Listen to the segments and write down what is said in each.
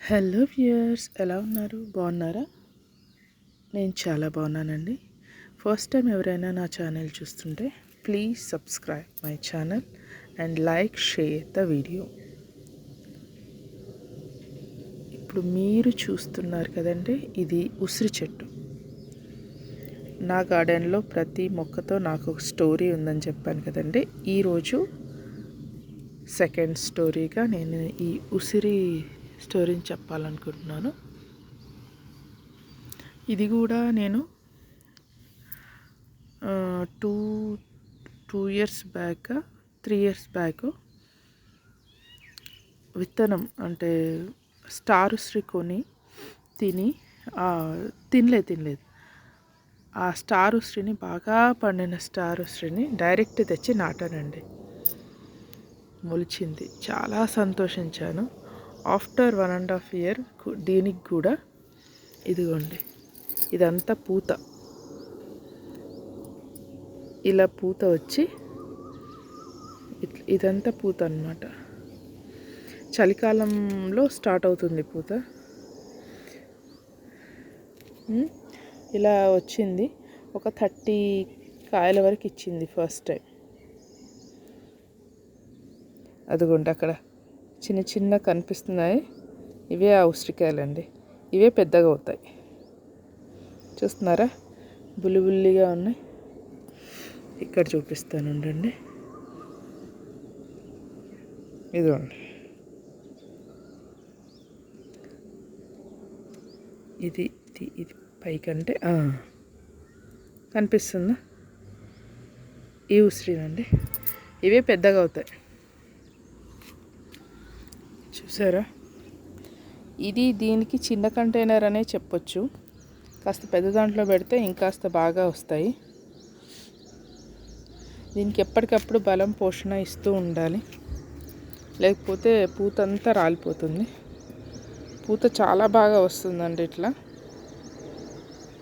Hello viewers ఎలా ఉన్నారు? బాగున్నారా? నేను చాలా బాగున్నానండి. ఫస్ట్ టైం ఎవరైనా నా ఛానల్ చూస్తుంటే please subscribe my channel and like share the video. ఇప్పుడు మీరు చూస్తున్నారు కదండి ఇది ఉసిరి చెట్టు. నా గార్డెన్లో ప్రతి మొక్కతో నాకు ఒక స్టోరీ ఉందని చెప్పాను కదండి. ఈరోజు సెకండ్ స్టోరీగా నేను ఈ ఉసిరి స్టోరీని చెప్పాలనుకుంటున్నాను. ఇది కూడా నేను two two years back three years back విత్తనం అంటే స్టార్ కొని తిని తినలేదు తినలేదు. ఆ స్టార్ ఉసిరిని బాగా పండిన స్టార్ ఉసిరిని డైరెక్ట్ తెచ్చి నాటానండి. మొలిచింది. చాలా సంతోషించాను. After one and half year దీనికి కూడా ఇదిగోండి ఇదంతా పూత. ఇలా పూత వచ్చి ఇదంతా పూత అనమాట చలికాలంలో స్టార్ట్ అవుతుంది పూత. ఇలా వచ్చింది. ఒక థర్టీ కాయల వరకు ఇచ్చింది ఫస్ట్ టైం. అదిగోండి అక్కడ. చిన్న చిన్న కనిపిస్తున్నాయి. ఇవే ఆ ఉసిరికాయలండి ఇవే పెద్దగా అవుతాయి. చూస్తున్నారా? బుల్లి బుల్లిగా ఉన్నాయి. ఇక్కడ చూపిస్తాను ఉండండి. ఇదిగోండి. ఇది ఇది ఇది పైకంటే కనిపిస్తుందా? ఈ ఉసిరినండి. ఇవే పెద్దగా అవుతాయి. చూసారా? ఇది దీనికి చిన్న కంటైనర్ అనే చెప్పొచ్చు. కాస్త పెద్ద దాంట్లో పెడితే ఇంకాస్త బాగా వస్తాయి. దీనికి ఎప్పటికప్పుడు బలం పోషణ ఇస్తూ ఉండాలి. లేకపోతే పూత అంతా రాలిపోతుంది. పూత చాలా బాగా వస్తుందండి ఇట్లా.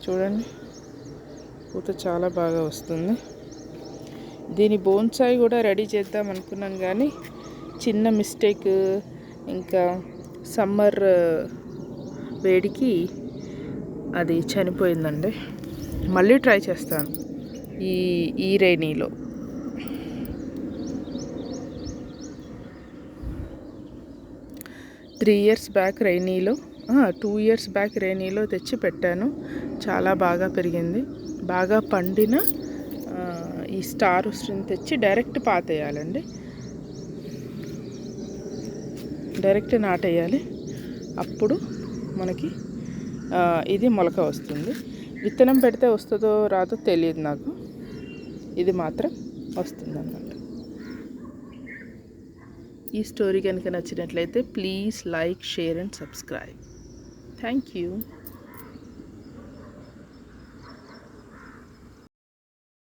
చూడండి. పూత చాలా బాగా వస్తుంది. దీని బోన్సాయి కూడా రెడీ చేద్దాం అనుకున్నాను కానీ చిన్న మిస్టేక్ ఇంకా సమ్మర్ వేడికి అది చనిపోయిందండి. మళ్ళీ ట్రై చేస్తాను ఈ ఈ రైనీలో త్రీ ఇయర్స్ బ్యాక్ రైనీలో టూ ఇయర్స్ బ్యాక్ రైనీలో తెచ్చి పెట్టాను. చాలా బాగా పెరిగింది. బాగా పండిన ఈ స్టార్ ఉస్ట్రిని తెచ్చి డైరెక్ట్ పాతేయాలండి. డైరెక్ట్ నాటేయాలి. అప్పుడు మనకి ఇది మొలక వస్తుంది. విత్తనం పెడితే వస్తుందో రాదో తెలియదు నాకు. ఇది మాత్రం వస్తుంది అన్నమాట ఈ స్టోరీ కనుక నచ్చినట్లయితే please like share and subscribe. Thank you.